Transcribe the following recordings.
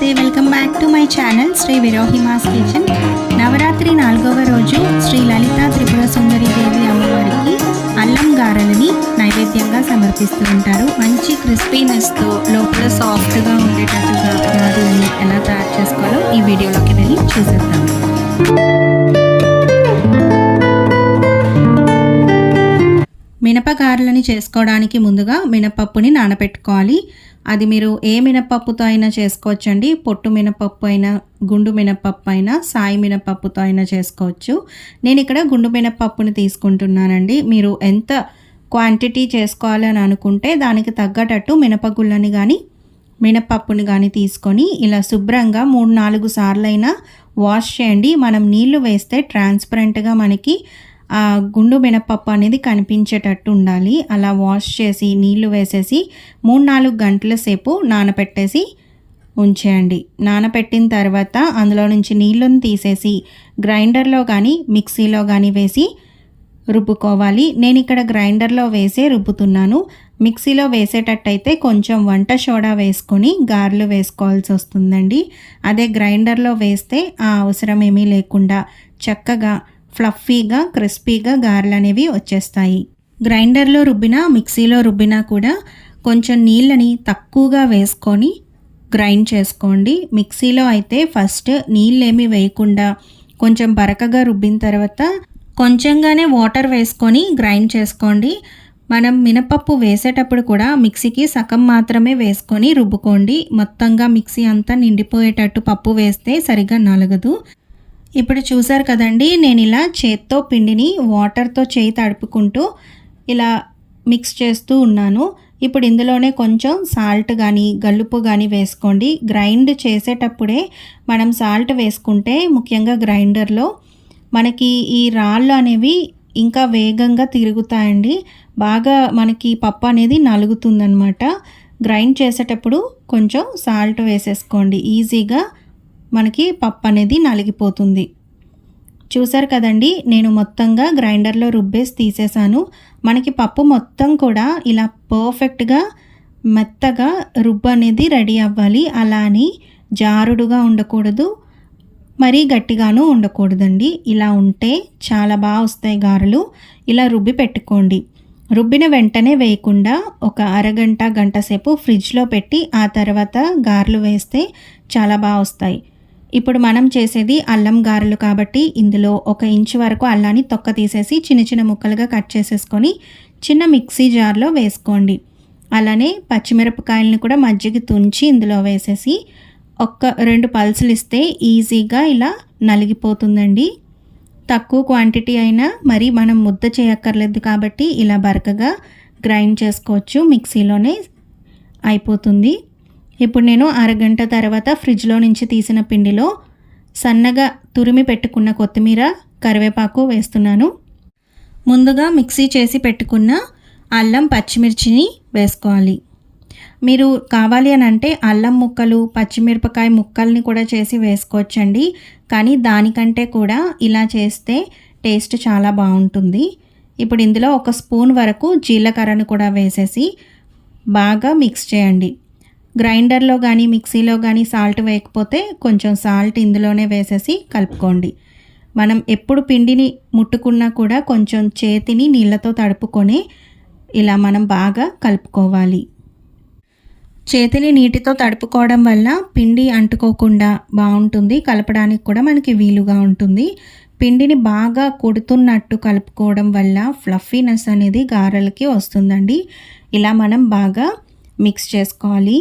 నమస్తే welcome back to my channel Sri Virohimas kitchen. Navaratri నాలుగవ రోజు శ్రీ లలిత త్రిపుర సుందరి దేవి అమ్మవారికి అల్లం గారెలని నైవేద్యంగా సమర్పిస్తూ ఉంటారు. మంచి క్రిస్పీనెస్తో లోపల సాఫ్ట్గా ఉండేటట్టుగా గారెలని ఎలా తయారు చేసుకోవాలో ఈ వీడియోలోకి వెళ్ళి చూసేద్దాం. మినపగారెలని చేసుకోవడానికి ముందుగా మినపప్పుని నానబెట్టుకోవాలి అది మీరు ఏ మినపప్పుతో అయినా చేసుకోవచ్చండి. పొట్టు మినపప్పు అయినా గుండు మినపప్పు అయినా సాయి మినపప్పుతో అయినా చేసుకోవచ్చు. నేను ఇక్కడ గుండు మినపప్పుని తీసుకుంటున్నానండి. మీరు ఎంత క్వాంటిటీ చేసుకోవాలని అనుకుంటే దానికి తగ్గటట్టు మినపగుళ్ళని కానీ మినపప్పుని కానీ తీసుకొని ఇలా శుభ్రంగా మూడు నాలుగు సార్లైనా వాష్ చేయండి. మనం నీళ్ళు వేస్తే ట్రాన్స్పరెంట్గా మనకి గుండు మినపప్పు అనేది కనిపించేటట్టు ఉండాలి అలా వాష్ చేసి నీళ్ళు వేసేసి మూడు నాలుగు గంటల సేపు నానపెట్టేసి ఉంచేయండి. నానపెట్టిన తర్వాత అందులో నుంచి నీళ్ళను తీసేసి గ్రైండర్లో కానీ మిక్సీలో కానీ వేసి రుబ్బుకోవాలి. నేను ఇక్కడ గ్రైండర్లో వేసే రుబ్బుతున్నాను. మిక్సీలో వేసేటట్టయితే కొంచెం వంట సోడా వేసుకొని గారెలు వేసుకోవాల్సి వస్తుందండి. అదే గ్రైండర్లో వేస్తే ఆ అవసరం ఏమీ లేకుండా చక్కగా ఫ్లఫీగా క్రిస్పీగా గారెలు అనేవి వచ్చేస్తాయి. గ్రైండర్లో రుబ్బినా మిక్సీలో రుబ్బినా కూడా కొంచెం నీళ్ళని తక్కువగా వేసుకొని గ్రైండ్ చేసుకోండి. మిక్సీలో అయితే ఫస్ట్ నీళ్ళేమి వేయకుండా కొంచెం బరకగా రుబ్బిన తర్వాత కొంచెంగానే వాటర్ వేసుకొని గ్రైండ్ చేసుకోండి. మనం మినపప్పు వేసేటప్పుడు కూడా మిక్సీకి సగం మాత్రమే వేసుకొని రుబ్బుకోండి. మొత్తంగా మిక్సీ అంతా నిండిపోయేటట్టు పప్పు వేస్తే సరిగా నలగదు. ఇప్పుడు చూసారు కదండి నేను ఇలా చేత్తో పిండిని వాటర్తో చేయి తడుపుకుంటూ ఇలా మిక్స్ చేస్తూ ఉన్నాను. ఇప్పుడు ఇందులోనే కొంచెం సాల్ట్ కానీ గల్లుపు కానీ వేసుకోండి. గ్రైండ్ చేసేటప్పుడే మనం సాల్ట్ వేసుకుంటే ముఖ్యంగా గ్రైండర్లో మనకి ఈ రాళ్ళు అనేవి ఇంకా వేగంగా తిరుగుతాయండి. బాగా మనకి పప్పు అనేది నలుగుతుందనమాట గ్రైండ్ చేసేటప్పుడు కొంచెం సాల్ట్ వేసేసుకోండి. ఈజీగా మనకి పప్పు అనేది నలిగిపోతుంది. చూసారు కదండి నేను మొత్తంగా గ్రైండర్లో రుబ్బేసి తీసేసాను మనకి పప్పు మొత్తం కూడా ఇలా పర్ఫెక్ట్గా మెత్తగా రుబ్బు అనేది రెడీ అవ్వాలి. అలా అని జారుడుగా ఉండకూడదు మరీ గట్టిగాను ఉండకూడదండి. ఇలా ఉంటే చాలా బాగా వస్తాయి గారెలు. ఇలా రుబ్బి పెట్టుకోండి. రుబ్బిన వెంటనే వేయకుండా ఒక అరగంట గంట సేపు ఫ్రిడ్జ్లో పెట్టి ఆ తర్వాత గారెలు వేస్తే చాలా బాగా వస్తాయి. ఇప్పుడు మనం చేసేది అల్లం గారెలు కాబట్టి ఇందులో ఒక ఇంచు వరకు అల్లాన్ని తొక్క తీసేసి చిన్న చిన్న ముక్కలుగా కట్ చేసేసుకొని చిన్న మిక్సీ జార్లో వేసుకోండి. అలానే పచ్చిమిరపకాయలను కూడా మజ్జిగ తుంచి ఇందులో వేసేసి ఒక్క రెండు పల్సులు ఇస్తే ఈజీగా ఇలా నలిగిపోతుందండి. తక్కువ క్వాంటిటీ అయినా మరి మనం ముద్ద చేయక్కర్లేదు కాబట్టి ఇలా బరకగా గ్రైండ్ చేసుకోవచ్చు. మిక్సీలోనే అయిపోతుంది. ఇప్పుడు నేను అరగంట తర్వాత ఫ్రిడ్జ్లో నుంచి తీసిన పిండిలో సన్నగా తురిమి పెట్టుకున్న కొత్తిమీర కరివేపాకు వేస్తున్నాను. ముందుగా మిక్సీ చేసి పెట్టుకున్న అల్లం పచ్చిమిర్చిని వేసుకోవాలి. మీరు కావాలి అని అంటే అల్లం ముక్కలు పచ్చిమిరపకాయ ముక్కల్ని కూడా చేసి వేసుకోవచ్చండి. కానీ దానికంటే కూడా ఇలా చేస్తే టేస్ట్ చాలా బాగుంటుంది. ఇప్పుడు ఇందులో ఒక స్పూన్ వరకు జీలకర్రను కూడా వేసేసి బాగా మిక్స్ చేయండి. గ్రైండర్లో కానీ మిక్సీలో కానీ సాల్ట్ వేయకపోతే కొంచెం సాల్ట్ ఇందులోనే వేసేసి కలుపుకోండి. మనం ఎప్పుడు పిండిని ముట్టుకున్నా కూడా కొంచెం చేతిని నీళ్ళతో తడుపుకొని ఇలా మనం బాగా కలుపుకోవాలి. చేతిని నీటితో తడుపుకోవడం వల్ల పిండి అంటుకోకుండా బాగుంటుంది. కలపడానికి కూడా మనకి వీలుగా ఉంటుంది. పిండిని బాగా కొడుతున్నట్టు కలుపుకోవడం వల్ల ఫ్లఫీనెస్ అనేది గారెలకి వస్తుందండి. ఇలా మనం బాగా మిక్స్ చేసుకోవాలి.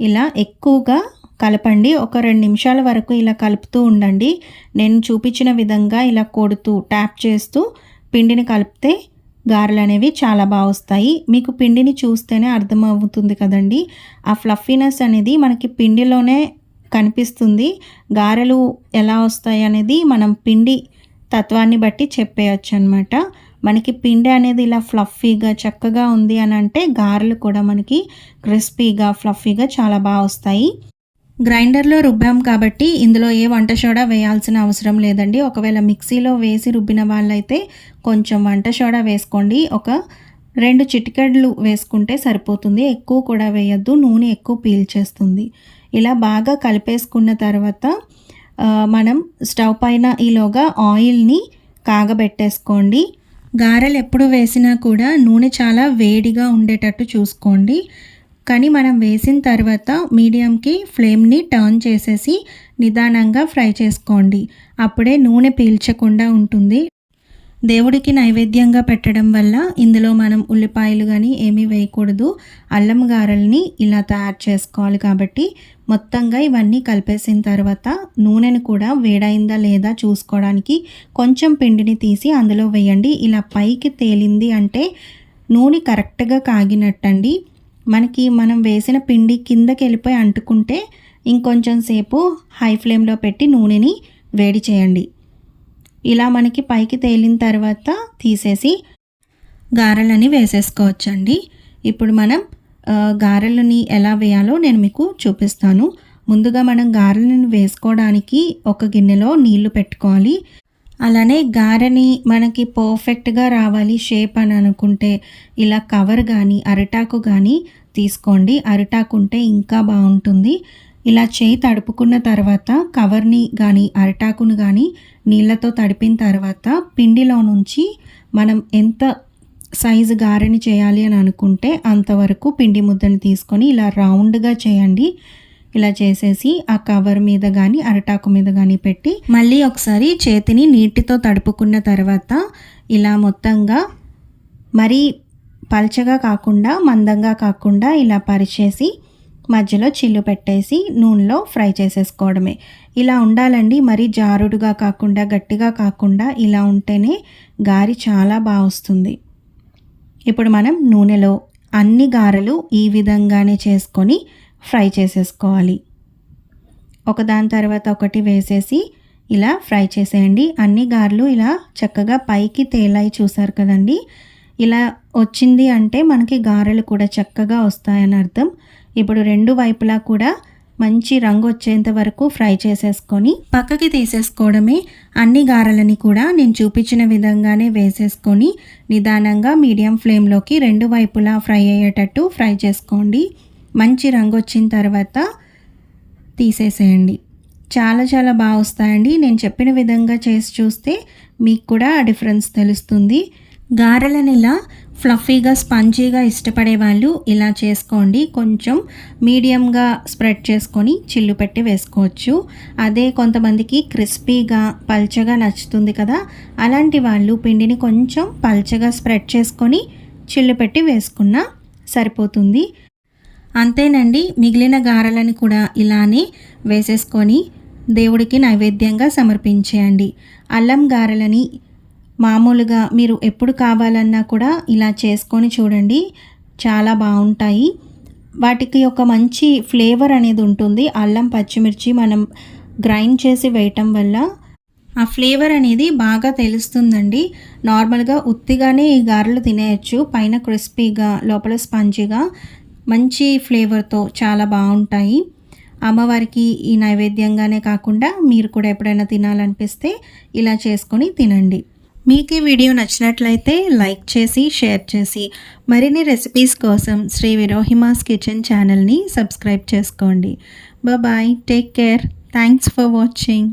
ఇలా ఎక్కువగా కలపండి. ఒక రెండు నిమిషాల వరకు ఇలా కలుపుతూ ఉండండి. నేను చూపించిన విధంగా ఇలా కొడుతూ ట్యాప్ చేస్తూ పిండిని కలిపితే గారెలు అనేవి చాలా బాగా వస్తాయి. మీకు పిండిని చూస్తేనే అర్థమవుతుంది కదండి. ఆ ఫ్లఫీనెస్ అనేది మనకి పిండిలోనే కనిపిస్తుంది. గారెలు ఎలా వస్తాయి అనేది మనం పిండి తత్వాన్ని బట్టి చెప్పేయచ్చు అనమాట మనకి పిండి అనేది ఇలా ఫ్లఫీగా చక్కగా ఉంది అని అంటే గారెలు కూడా మనకి క్రిస్పీగా ఫ్లఫీగా చాలా బాగా వస్తాయి. గ్రైండర్లో రుబ్బాం కాబట్టి ఇందులో ఏ వంట సోడా వేయాల్సిన అవసరం లేదండి. ఒకవేళ మిక్సీలో వేసి రుబ్బిన వాళ్ళైతే కొంచెం వంట సోడా వేసుకోండి. ఒక రెండు చిటికెడ్లు వేసుకుంటే సరిపోతుంది. ఎక్కువ కూడా వేయద్దు. నూనె ఎక్కువ పీల్చేస్తుంది. ఇలా బాగా కలిపేసుకున్న తర్వాత మనం స్టవ్ పైన ఈలోగా ఆయిల్ని కాగబెట్టేసుకోండి. గారెలు ఎప్పుడు వేసినా కూడా నూనె చాలా వేడిగా ఉండేటట్టు చూసుకోండి. కానీ మనం వేసిన తర్వాత మీడియంకి ఫ్లేమ్ని టర్న్ చేసేసి నిదానంగా ఫ్రై చేసుకోండి. అప్పుడే నూనె పీల్చకుండా ఉంటుంది. దేవుడికి నైవేద్యంగా పెట్టడం వల్ల ఇందులో మనం ఉల్లిపాయలు కానీ ఏమీ వేయకూడదు. అల్లం గారెల్ని ఇలా తయారు చేసుకోవాలి కాబట్టి మొత్తంగా ఇవన్నీ కలిపేసిన తర్వాత నూనెను కూడా వేడైందా లేదా చూసుకోవడానికి కొంచెం పిండిని తీసి అందులో వేయండి. ఇలా పైకి తేలింది అంటే నూనె కరెక్ట్గా కాగినట్టండి. మనకి మనం వేసిన పిండి కిందకి వెళ్ళిపోయి అంటుకుంటే ఇంకొంచెం సేపు హై ఫ్లేమ్లో పెట్టి నూనెని వేడి చేయండి. ఇలా మనకి పైకి తేలిన తర్వాత తీసేసి గారెలని వేసేసుకోవచ్చండి. ఇప్పుడు మనం గారెలని ఎలా వేయాలో నేను మీకు చూపిస్తాను. ముందుగా మనం గారెలను వేసుకోవడానికి ఒక గిన్నెలో నీళ్ళు పెట్టుకోవాలి. అలానే గారెని మనకి పర్ఫెక్ట్గా రావాలి షేప్ అని అనుకుంటే ఇలా కవర్ కానీ అరిటాకు కానీ తీసుకోండి. అరిటాకు ఉంటే ఇంకా బాగుంటుంది. ఇలా చేయి తడుపుకున్న తర్వాత కవర్ని కానీ అరిటాకును కానీ నీళ్ళతో తడిపిన తర్వాత పిండిలో నుంచి మనం ఎంత సైజు గారెని చేయాలి అని అనుకుంటే అంతవరకు పిండి ముద్దని తీసుకొని ఇలా రౌండ్గా చేయండి. ఇలా చేసేసి ఆ కవర్ మీద కానీ అరటాకు మీద కానీ పెట్టి మళ్ళీ ఒకసారి చేతిని నీటితో తడుపుకున్న తర్వాత ఇలా మొత్తంగా మరీ పల్చగా కాకుండా మందంగా కాకుండా ఇలా పరిచేసి మధ్యలో చిల్లు పెట్టేసి నూనెలో ఫ్రై చేసేసుకోవడమే. ఇలా ఉండాలండి. మరీ జారుడుగా కాకుండా గట్టిగా కాకుండా ఇలా ఉంటేనే గారి చాలా బాగా వస్తుంది. ఇప్పుడు మనం నూనెలో అన్ని గారెలు ఈ విధంగానే చేసుకొని ఫ్రై చేసేసుకోవాలి. ఒకదాని తర్వాత ఒకటి వేసేసి ఇలా ఫ్రై చేసేయండి. అన్ని గారెలు ఇలా చక్కగా పైకి తేలాయి చూసారు కదండి. ఇలా వచ్చింది అంటే మనకి గారెలు కూడా చక్కగా వస్తాయని అర్థం. ఇప్పుడు రెండు వైపులా కూడా మంచి రంగు వచ్చేంత వరకు ఫ్రై చేసేసుకొని పక్కకి తీసేసుకోవడమే అన్ని గారెలని కూడా నేను చూపించిన విధంగానే వేసేసుకొని నిదానంగా మీడియం ఫ్లేమ్లోకి రెండు వైపులా ఫ్రై అయ్యేటట్టు ఫ్రై చేసుకోండి. మంచి రంగు వచ్చిన తర్వాత తీసేసేయండి. చాలా చాలా బాగా వస్తాయండి. నేను చెప్పిన విధంగా చేసి చూస్తే మీకు కూడా ఆ డిఫరెన్స్ తెలుస్తుంది. గారెలను ఇలా ఫ్లఫీగా స్పంజీగా ఇష్టపడే వాళ్ళు ఇలా చేసుకోండి. కొంచెం మీడియంగా స్ప్రెడ్ చేసుకొని చిల్లు పెట్టి వేసుకోవచ్చు. అదే కొంతమందికి క్రిస్పీగా పల్చగా నచ్చుతుంది కదా. అలాంటి వాళ్ళు పిండిని కొంచెం పల్చగా స్ప్రెడ్ చేసుకొని చిల్లు పెట్టి వేసుకున్నా సరిపోతుంది. అంతేనండి మిగిలిన గారెలను కూడా ఇలానే వేసేసుకొని దేవుడికి నైవేద్యంగా సమర్పించేయండి. అల్లం గారెలని మామూలుగా మీరు ఎప్పుడు కావాలన్నా కూడా ఇలా చేసుకొని చూడండి. చాలా బాగుంటాయి. వాటికి ఒక మంచి ఫ్లేవర్ అనేది ఉంటుంది. అల్లం పచ్చిమిర్చి మనం గ్రైండ్ చేసి వేయటం వల్ల ఆ ఫ్లేవర్ అనేది బాగా తెలుస్తుందండి. నార్మల్గా ఉత్తిగానే ఈ గారెలు తినేయచ్చు. పైన క్రిస్పీగా లోపల స్పంజీగా మంచి ఫ్లేవర్తో చాలా బాగుంటాయి. అమ్మవారికి ఈ నైవేద్యంగానే కాకుండా మీరు కూడా ఎప్పుడైనా తినాలనిపిస్తే ఇలా చేసుకొని తినండి. మీకు ఈ వీడియో నచ్చినట్లయితే లైక్ చేసి షేర్ చేసి మరిన్ని రెసిపీస్ కోసం శ్రీ విరోహిమాస్ కిచెన్ ఛానల్ని సబ్స్క్రైబ్ చేసుకోండి. Bye take care thanks for watching